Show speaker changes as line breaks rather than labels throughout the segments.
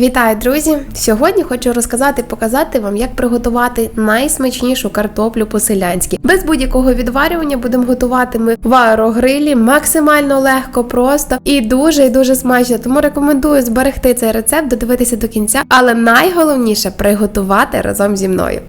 Вітаю, друзі! Сьогодні хочу розказати показати вам, як приготувати найсмачнішу картоплю по-селянськи. Без будь-якого відварювання будемо готувати ми в аерогрилі максимально легко, просто і дуже і дуже смачно. Тому рекомендую зберегти цей рецепт, додивитися до кінця, але найголовніше приготувати разом зі мною.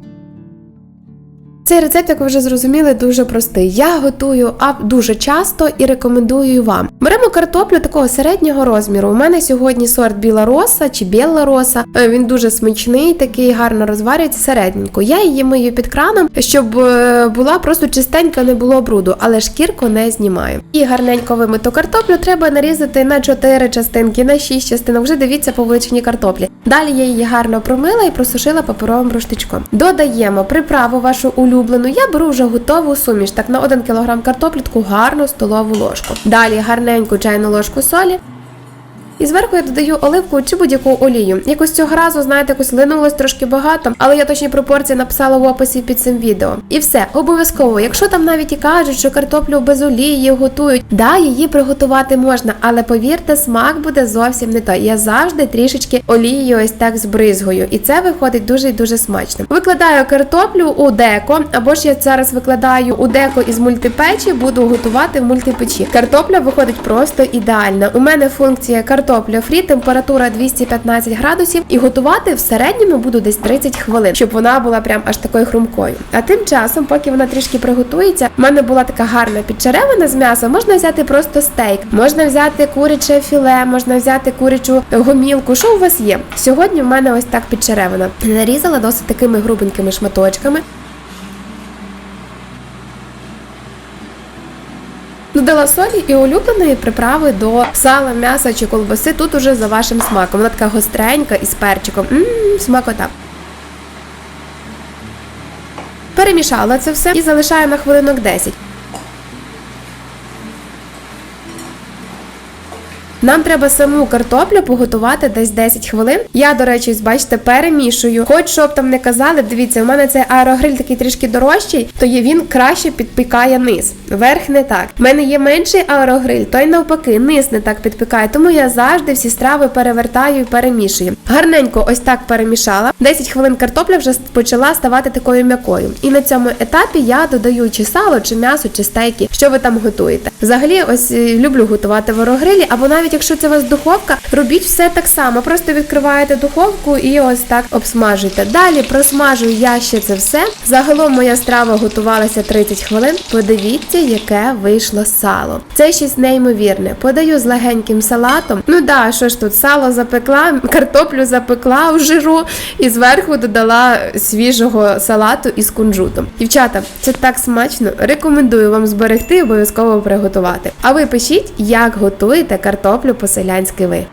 Цей рецепт, як ви вже зрозуміли, дуже простий. Я готую ап дуже часто і рекомендую вам. Беремо картоплю такого середнього розміру. У мене сьогодні сорт біла роса чи біла роса. Е, Він дуже смачний, такий гарно розварюється середненько. Я її мию під краном, щоб е, була просто чистенька, не було бруду, але шкірку не знімаю. І гарненько вимиту картоплю треба нарізати на 4 частинки, на 6 частинок. Вже дивіться по величині картоплі. Далі я її гарно промила і просушила паперовим руштичком. Додаємо приправу вашу улюблену. Я беру вже готову суміш, так на 1 кг картоплі таку гарну столову ложку. Далі гарненьку чайну ложку солі. І зверху я додаю оливку чи будь-яку олію. Якось цього разу, знаєте, якось линулось трошки багато, але я точні пропорції написала в описі під цим відео. І все, обов'язково, якщо там навіть і кажуть, що картоплю без олії готують, да, її приготувати можна, але повірте, смак буде зовсім не той. Я завжди трішечки олією ось так збризгую, і це виходить дуже і дуже смачно. Викладаю картоплю у деко, або ж я зараз викладаю у деко із мультипечі, буду готувати в мультипечі. Картопля виходить просто ідеальна. У мене функція картопля фрі, температура 215 градусів, і готувати в середньому буду десь 30 хвилин, щоб вона була прям аж такою хрумкою. А тим часом, поки вона трішки приготується, в мене була така гарна підчеревина з м'яса. Можна взяти просто стейк, можна взяти куряче філе, можна взяти курячу гомілку. Що у вас є? Сьогодні в мене ось так підчеревина. Нарізала досить такими грубенькими шматочками. Додала солі і улюбленої приправи до сала, м'яса чи колбаси. Тут уже за вашим смаком. Вона така гостренька із перчиком. Ммм, смакота. Перемішала це все і залишаю на хвилинок 10. Нам треба саму картоплю поготувати десь 10 хвилин. Я, до речі, бачите, перемішую. Хоч щоб там не казали, дивіться, у мене цей аерогриль такий трішки дорожчий, то є він краще підпікає низ. Верх не так. У мене є менший аерогриль, той навпаки, низ не так підпікає. Тому я завжди всі страви перевертаю і перемішую. Гарненько ось так перемішала. 10 хвилин картопля вже почала ставати такою м'якою. І на цьому етапі я додаю чи сало, чи м'ясо, чи стейки, що ви там готуєте. Взагалі, ось е, люблю готувати в аерогрилі, або навіть якщо це у вас духовка, робіть все так само. Просто відкриваєте духовку і ось так обсмажуйте. Далі просмажую я ще це все. Загалом моя страва готувалася 30 хвилин. Подивіться, яке вийшло сало. Це щось неймовірне. Подаю з легеньким салатом. Ну да, що ж тут, сало запекла, картоплю запекла у жиру і зверху додала свіжого салату із кунжутом. Дівчата, це так смачно. Рекомендую вам зберегти і обов'язково приготувати. А ви пишіть, як готуєте картоплю по-селянськи ви.